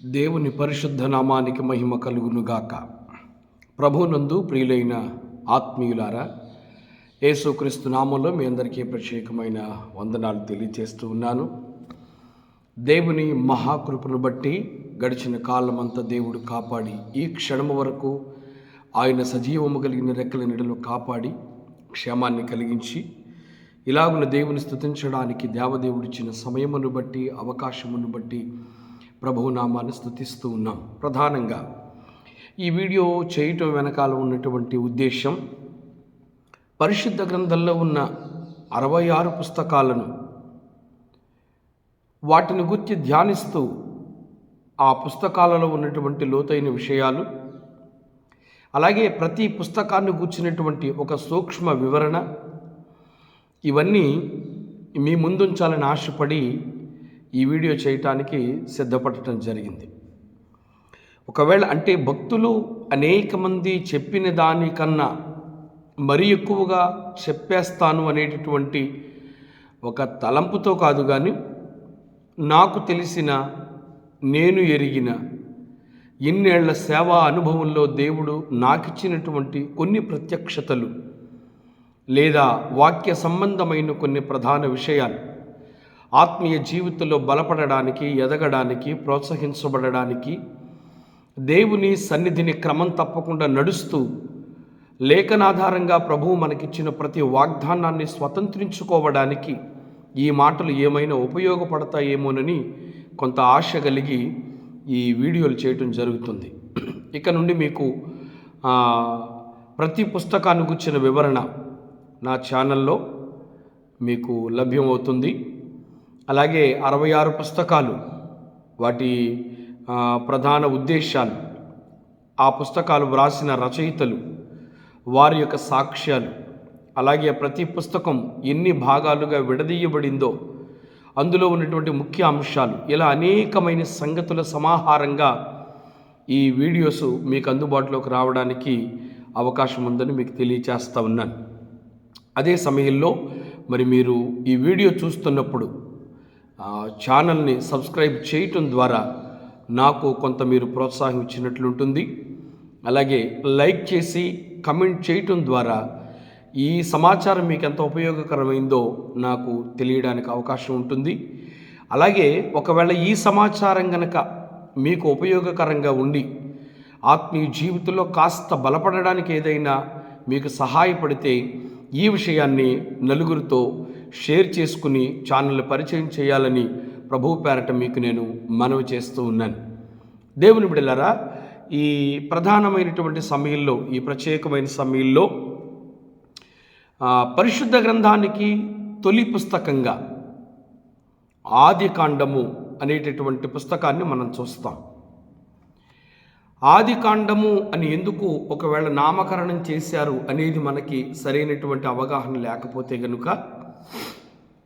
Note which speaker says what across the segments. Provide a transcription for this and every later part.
Speaker 1: దేవుని పరిశుద్ధ నామానికి మహిమ కలుగునుగాక. ప్రభునందు ప్రియులైన ఆత్మీయులారా యేసుక్రీస్తు నామంలో మీ అందరికీ ప్రత్యేకమైన వందనాలు తెలియజేస్తూ ఉన్నాను. దేవుని మహాకృపను బట్టి గడిచిన కాలమంతా దేవుడు కాపాడి ఈ క్షణము వరకు ఆయన సజీవము కలిగిన రెక్కల నీడలో కాపాడి క్షేమాన్ని కలిగించి ఇలాగున దేవుని స్థుతించడానికి దేవదేవుడిచ్చిన సమయమును బట్టి అవకాశమును బట్టి ప్రభువు నామాన్ని స్థుతిస్తూ ఉన్నాం. ప్రధానంగా ఈ వీడియో చేయటం వెనకాల ఉన్నటువంటి ఉద్దేశం పరిశుద్ధ గ్రంథంలో ఉన్న అరవై ఆరు పుస్తకాలను వాటిని గుర్తి ధ్యానిస్తూ ఆ పుస్తకాలలో ఉన్నటువంటి లోతైన విషయాలు అలాగే ప్రతి పుస్తకాన్ని కూర్చున్నటువంటి ఒక సూక్ష్మ వివరణ ఇవన్నీ మీ ముందుంచాలని ఆశపడి ఈ వీడియో చేయటానికి సిద్ధపడటం జరిగింది. ఒకవేళ అంటే భక్తులు అనేక మంది చెప్పిన దానికన్నా మరి ఎక్కువగా చెప్పేస్తాను అనేటటువంటి ఒక తలంపుతో కాదు కానీ నాకు తెలిసిన నేను ఎరిగిన ఇన్నేళ్ళ సేవా అనుభవంలో దేవుడు నాకిచ్చినటువంటి కొన్ని ప్రత్యక్షతలు లేదా వాక్య సంబంధమైన కొన్ని ప్రధాన విషయాలు ఆత్మీయ జీవితంలో బలపడడానికి ఎదగడానికి ప్రోత్సహించబడడానికి దేవుని సన్నిధిని క్రమం తప్పకుండా నడుస్తూ లేఖనాధారంగా ప్రభువు మనకిచ్చిన ప్రతి వాగ్దానాన్ని స్వతంత్రించుకోవడానికి ఈ మాటలు ఏమైనా ఉపయోగపడతాయేమోనని కొంత ఆశ కలిగి ఈ వీడియోలు చేయటం జరుగుతుంది. ఇక నుండి మీకు ప్రతి పుస్తకాన్ని వచ్చిన వివరణ నా ఛానల్లో మీకు లభ్యమవుతుంది. అలాగే అరవై ఆరు పుస్తకాలు వాటి ప్రధాన ఉద్దేశాలు ఆ పుస్తకాలు వ్రాసిన రచయితలు వారి యొక్క సాక్ష్యాలు అలాగే ప్రతి పుస్తకం ఎన్ని భాగాలుగా విడదీయబడిందో అందులో ఉన్నటువంటి ముఖ్య అంశాలు ఇలా అనేకమైన సంగతుల సమాహారంగా ఈ వీడియోస్ మీకు అందుబాటులోకి రావడానికి అవకాశం ఉందని మీకు తెలియచేస్తా ఉన్నాను. అదే సమయంలో మరి మీరు ఈ వీడియో చూస్తున్నప్పుడు ఛానల్ని సబ్స్క్రైబ్ చేయటం ద్వారా నాకు కొంత మీరు ప్రోత్సాహం ఇచ్చినట్లుంటుంది. అలాగే లైక్ చేసి కమెంట్ చేయటం ద్వారా ఈ సమాచారం మీకు ఎంత ఉపయోగకరమైందో నాకు తెలియడానికి అవకాశం ఉంటుంది. అలాగే ఒకవేళ ఈ సమాచారం గనక మీకు ఉపయోగకరంగా ఉండి ఆత్మీయ జీవితంలో కాస్త బలపడడానికి ఏదైనా మీకు సహాయపడితే ఈ విషయాన్ని నలుగురితో షేర్ చేసుకుని ఛానల్ పరిచయం చేయాలని ప్రభువు పేరట మీకు నేను మనవి చేస్తూ ఉన్నాను. దేవుని బిడలరా ఈ ప్రధానమైనటువంటి సమయంలో ఈ ప్రత్యేకమైన సమయంలో పరిశుద్ధ గ్రంథానికి తొలి పుస్తకంగా ఆది కాండము అనేటటువంటి పుస్తకాన్ని మనం చూస్తాం. ఆది కాండము అని ఎందుకు ఒకవేళ నామకరణం చేశారు అనేది మనకి సరైనటువంటి అవగాహన లేకపోతే గనుక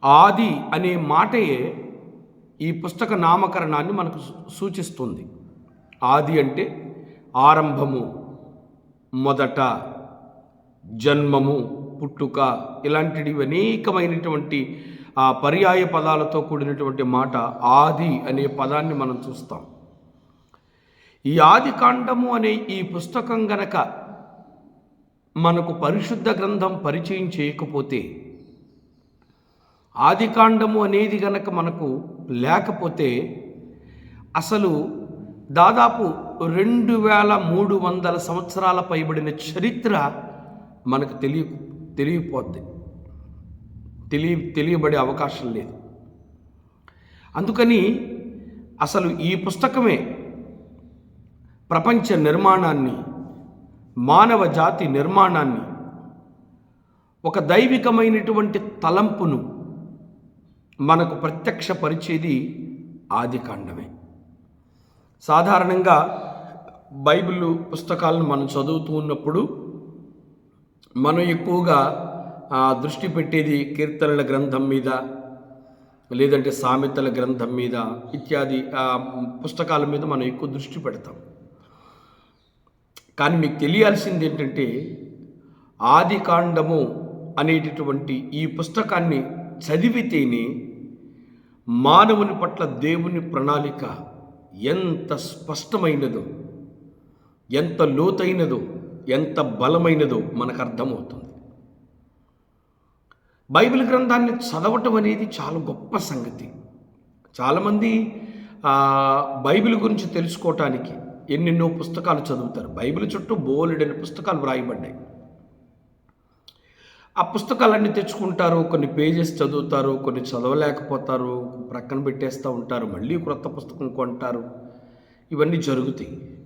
Speaker 1: ఆది అనే మాటయే ఈ పుస్తక నామకరణాన్ని మనకు సూచిస్తుంది. ఆది అంటే ఆరంభము మొదట జన్మము పుట్టుక ఇలాంటివి అనేకమైనటువంటి ఆ పర్యాయ పదాలతో కూడినటువంటి మాట ఆది అనే పదాన్ని మనం చూస్తాం. ఈ ఆది కాండము అనే ఈ పుస్తకం గనక మనకు పరిశుద్ధ గ్రంథం పరిచయం చేయకపోతే ఆదికాండము అనేది గనక మనకు లేకపోతే అసలు దాదాపు రెండు వేల మూడు వందల సంవత్సరాల పైబడిన చరిత్ర మనకు తెలియ తెలియపోద్ది. తెలియ తెలియబడే అవకాశం లేదు. అందుకని అసలు ఈ పుస్తకమే ప్రపంచ నిర్మాణాన్ని మానవ జాతి నిర్మాణాన్ని ఒక దైవికమైనటువంటి తలంపును మనకు ప్రత్యక్షపరిచేది ఆది కాండమే. సాధారణంగా బైబిల్ పుస్తకాలను మనం చదువుతూ ఉన్నప్పుడు మనం ఎక్కువగా దృష్టి పెట్టేది కీర్తనల గ్రంథం మీద లేదంటే సామెతల గ్రంథం మీద ఇత్యాది పుస్తకాల మీద మనం ఎక్కువ దృష్టి పెడతాం. కానీ మీకు తెలియాల్సింది ఏంటంటే ఆది కాండము అనేటటువంటి ఈ పుస్తకాన్ని చదివితేనే మానవుని పట్ల దేవుని ప్రణాళిక ఎంత స్పష్టమైనదో ఎంత లోతైనదో ఎంత బలమైనదో మనకు అర్థమవుతుంది బైబిల్ గ్రంథాన్ని చదవటం అనేది చాలా గొప్ప సంగతి. చాలామంది బైబిల్ గురించి తెలుసుకోవటానికి ఎన్నెన్నో పుస్తకాలు చదువుతారు. బైబిల్ చుట్టూ బోలెడని పుస్తకాలు వ్రాయబడ్డాయి. ఆ పుస్తకాలన్నీ తెచ్చుకుంటారు కొన్ని పేజెస్ చదువుతారు కొన్ని చదవలేకపోతారు ప్రక్కన పెట్టేస్తూ ఉంటారు మళ్ళీ క్రొత్త పుస్తకం కొంటారు. ఇవన్నీ జరుగుతాయి.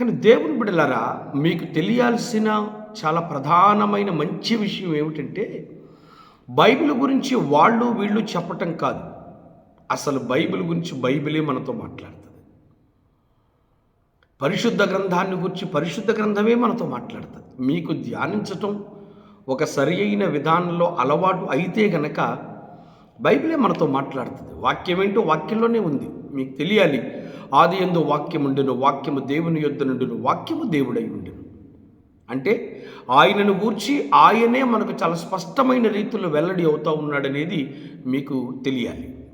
Speaker 1: కానీ దేవుని బిడలరా మీకు తెలియాల్సిన చాలా ప్రధానమైన మంచి విషయం ఏమిటంటే బైబిల్ గురించి వాళ్ళు వీళ్ళు చెప్పటం కాదు. అసలు బైబిల్ గురించి బైబిలే మనతో మాట్లాడుతుంది. పరిశుద్ధ గ్రంథాన్ని గురించి పరిశుద్ధ గ్రంథమే మనతో మాట్లాడుతుంది. మీకు ధ్యానించటం ఒక సరి అయిన విధానంలో అలవాటు అయితే గనక బైబిలే మనతో మాట్లాడుతుంది. వాక్యం ఏంటో వాక్యంలోనే ఉంది. మీకు తెలియాలి. ఆది ఎందు వాక్యం ఉండును వాక్యము దేవుని యొద్ద నుండును వాక్యము దేవుడై ఉండును. అంటే ఆయనను గూర్చి ఆయనే మనకు చాలా స్పష్టమైన రీతిలో వెల్లడి అవుతూ ఉన్నాడనేది మీకు తెలియాలి.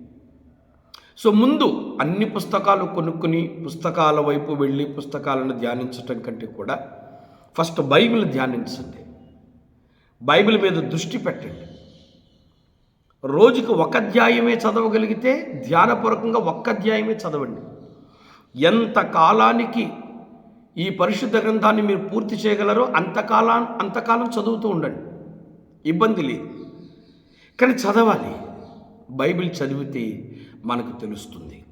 Speaker 1: సో ముందు అన్ని పుస్తకాలు కొనుక్కుని పుస్తకాల వైపు వెళ్ళి పుస్తకాలను ధ్యానించటం కంటే కూడా ఫస్ట్ బైబిల్ ధ్యానించండి. బైబిల్ మీద దృష్టి పెట్టండి. రోజుకు ఒక అధ్యాయమే చదవగలిగితే ధ్యానపూర్వకంగా ఒక్క అధ్యాయమే చదవండి. ఎంత కాలానికి ఈ పరిశుద్ధ గ్రంథాన్ని మీరు పూర్తి చేయగలరో అంతకాలా అంతకాలం చదువుతూ ఉండండి. ఇబ్బంది లేదు. కానీ చదవాలి. బైబిల్ చదివితే మనకు తెలుస్తుంది.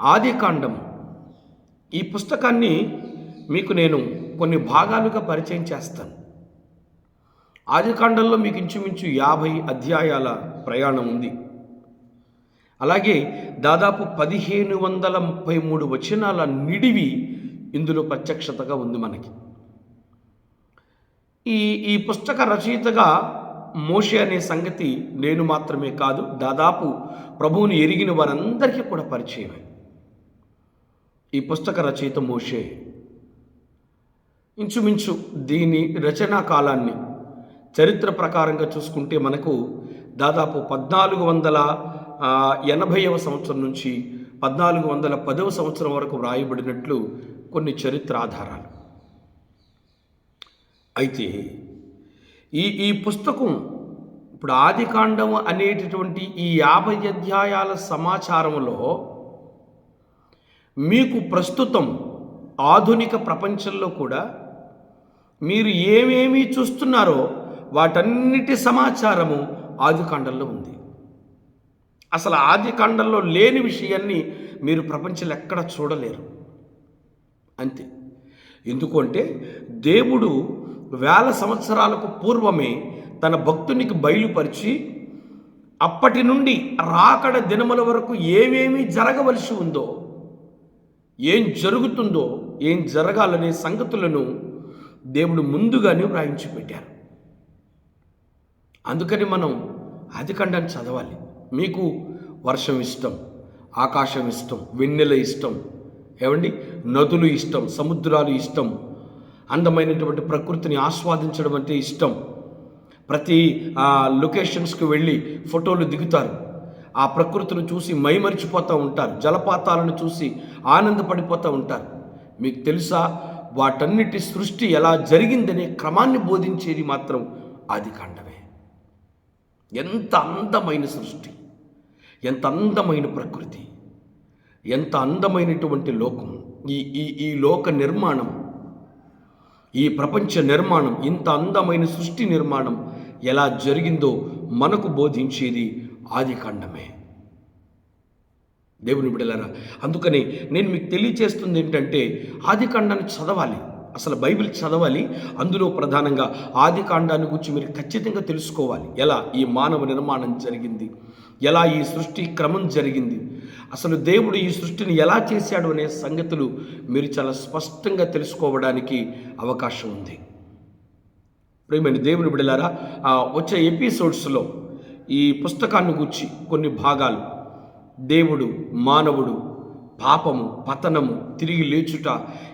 Speaker 1: ఆది కాండం ఈ పుస్తకాన్ని మీకు నేను కొన్ని భాగాలుగా పరిచయం చేస్తాను. ఆదికాండంలో మీకు ఇంచుమించు యాభై అధ్యాయాల ప్రయాణం ఉంది. అలాగే దాదాపు పదిహేను వందల ముప్పై మూడు వచనాల నిడివి ఇందులో ప్రత్యక్షతగా ఉంది మనకి. ఈ ఈ పుస్తక రచయితగా మోషే అనే సంగతి నేను మాత్రమే కాదు దాదాపు ప్రభువుని ఎరిగిన వారందరికీ కూడా పరిచయమే. ఈ పుస్తక రచయిత మోషే. ఇంచుమించు దీని రచనా కాలాన్ని చరిత్ర ప్రకారంగా చూసుకుంటే మనకు దాదాపు పద్నాలుగు వందల ఎనభైవ సంవత్సరం నుంచి పద్నాలుగు వందల పదవ సంవత్సరం వరకు వ్రాయబడినట్లు కొన్ని చరిత్ర ఆధారాలు. అయితే ఈ ఈ పుస్తకం ఇప్పుడు ఆదికాండం అనేటటువంటి ఈ యాభై అధ్యాయాల సమాచారంలో మీకు ప్రస్తుతం ఆధునిక ప్రపంచంలో కూడా మీరు ఏమేమి చూస్తున్నారో వాటన్నిటి సమాచారము ఆదికాండంలో ఉంది. అసలు ఆదికాండంలో లేని విషయాన్ని మీరు ప్రపంచంలో ఎక్కడ చూడలేరు. అంతే. ఎందుకంటే దేవుడు వేల సంవత్సరాలకు పూర్వమే తన భక్తునికి బయలుపరిచి అప్పటి నుండి రాకడ దినముల వరకు ఏమేమి జరగవలసి ఉందో ఏం జరుగుతుందో ఏం జరగాలనే సంగతులను దేవుడు ముందుగానే వ్రాయించి పెట్టారు అందుకని మనం ఆదికాండాన్ని చదవాలి. మీకు వర్షం ఇష్టం ఆకాశం ఇష్టం వెన్నెల ఇష్టం ఏమండి? నదులు ఇష్టం సముద్రాలు ఇష్టం అందమైనటువంటి ప్రకృతిని ఆస్వాదించడం అంటే ఇష్టం. ప్రతి లొకేషన్స్కి వెళ్ళి ఫోటోలు దిగుతారు. ఆ ప్రకృతిని చూసి మైమరిచిపోతూ ఉంటారు. జలపాతాలను చూసి ఆనందపడిపోతూ ఉంటారు. మీకు తెలుసా? వాటన్నిటి సృష్టి ఎలా జరిగిందనే క్రమాన్ని బోధించేది మాత్రం ఆది కాండమే ఎంత అందమైన సృష్టి ఎంత అందమైన ప్రకృతి ఎంత అందమైనటువంటి లోకం ఈ ఈ ఈ లోక నిర్మాణం ఈ ప్రపంచ నిర్మాణం ఇంత అందమైన సృష్టి నిర్మాణం ఎలా జరిగిందో మనకు బోధించేది ఆది కాండమే. దేవుని బిడలారా అందుకని నేను మీకు తెలియచేస్తుంది ఏంటంటే ఆది కాండాన్ని చదవాలి. అసలు బైబిల్ చదవాలి అందులో ప్రధానంగా ఆది కాండాన్ని గురించి మీరు ఖచ్చితంగా తెలుసుకోవాలి. ఎలా? ఈ మానవ నిర్మాణం జరిగింది. ఎలా ఈ సృష్టి క్రమం జరిగింది? అసలు దేవుడు ఈ సృష్టిని ఎలా చేశాడు అనే సంగతులు మీరు చాలా స్పష్టంగా తెలుసుకోవడానికి అవకాశం ఉంది. ప్రేమైన దేవుని బిడలారా వచ్చే ఎపిసోడ్స్లో ఈ పుస్తకాన్ని గుర్చి కొన్ని భాగాలు. దేవుడు మానవుడు పాపము పతనము తిరిగి లేచుట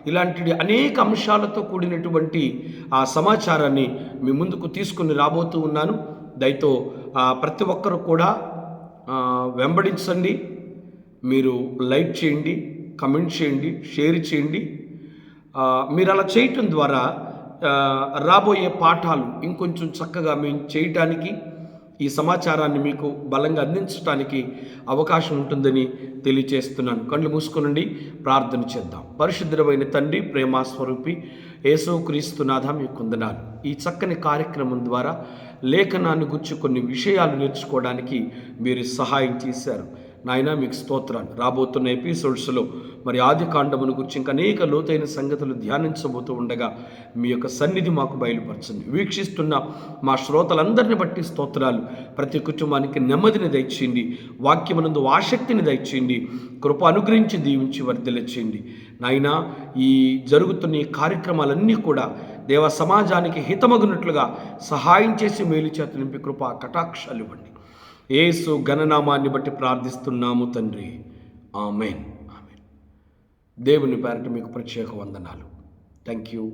Speaker 1: ఇలాంటి అనేక అంశాలతో కూడినటువంటి ఆ సమాచారాన్ని మీ ముందుకు తీసుకుని రాబోతూ ఉన్నాను. దయతో ప్రతి ఒక్కరు కూడా వెంబడించండి. మీరు లైక్ చేయండి కమెంట్ చేయండి షేర్ చేయండి. మీరు అలా చేయటం ద్వారా రాబోయే పాఠాలు ఇంకొంచెం చక్కగా మేము చేయటానికి ఈ సమాచారాన్ని మీకు బలంగా అందించడానికి అవకాశం ఉంటుందని తెలియచేస్తున్నాను. కళ్ళు మూసుకునండి. ప్రార్థన చేద్దాం. పరిశుద్ధమైన తండ్రి ప్రేమాస్వరూపి యేసు క్రీస్తునాథ మీకు కొందనాలు. ఈ చక్కని కార్యక్రమం ద్వారా లేఖనాన్ని గుర్చి కొన్ని విషయాలు నేర్చుకోవడానికి మీరు సహాయం చేశారు. నాయన మీకు స్తోత్రాలు. రాబోతున్న ఎపిసోడ్స్లో మరి ఆది కాండమును గురించి ఇంకా అనేక లోతైన సంగతులు ధ్యానించబోతూ ఉండగా మీ యొక్క సన్నిధి మాకు బయలుపరచండి. వీక్షిస్తున్న మా శ్రోతలందరిని బట్టి స్తోత్రాలు. ప్రతి కుటుంబానికి నెమ్మదిని దయచేయండి. వాక్యమునందు ఆసక్తిని దయచేయండి. కృప అనుగ్రహించి దీవించి వర్ధల నాయన ఈ జరుగుతున్న ఈ కార్యక్రమాలన్నీ కూడా దేవ సమాజానికి హితమగునట్లుగా సహాయం చేసి మేలు చేత నింపి కృప కటాక్షాలు ఇవ్వండి. ఏసు గణనామాన్ని బట్టి ప్రార్థిస్తున్నాము తండ్రి. ఆమెన్. ఆమెన్. దేవుని పేరట మీకు ప్రత్యేక వందనాలు. Thank you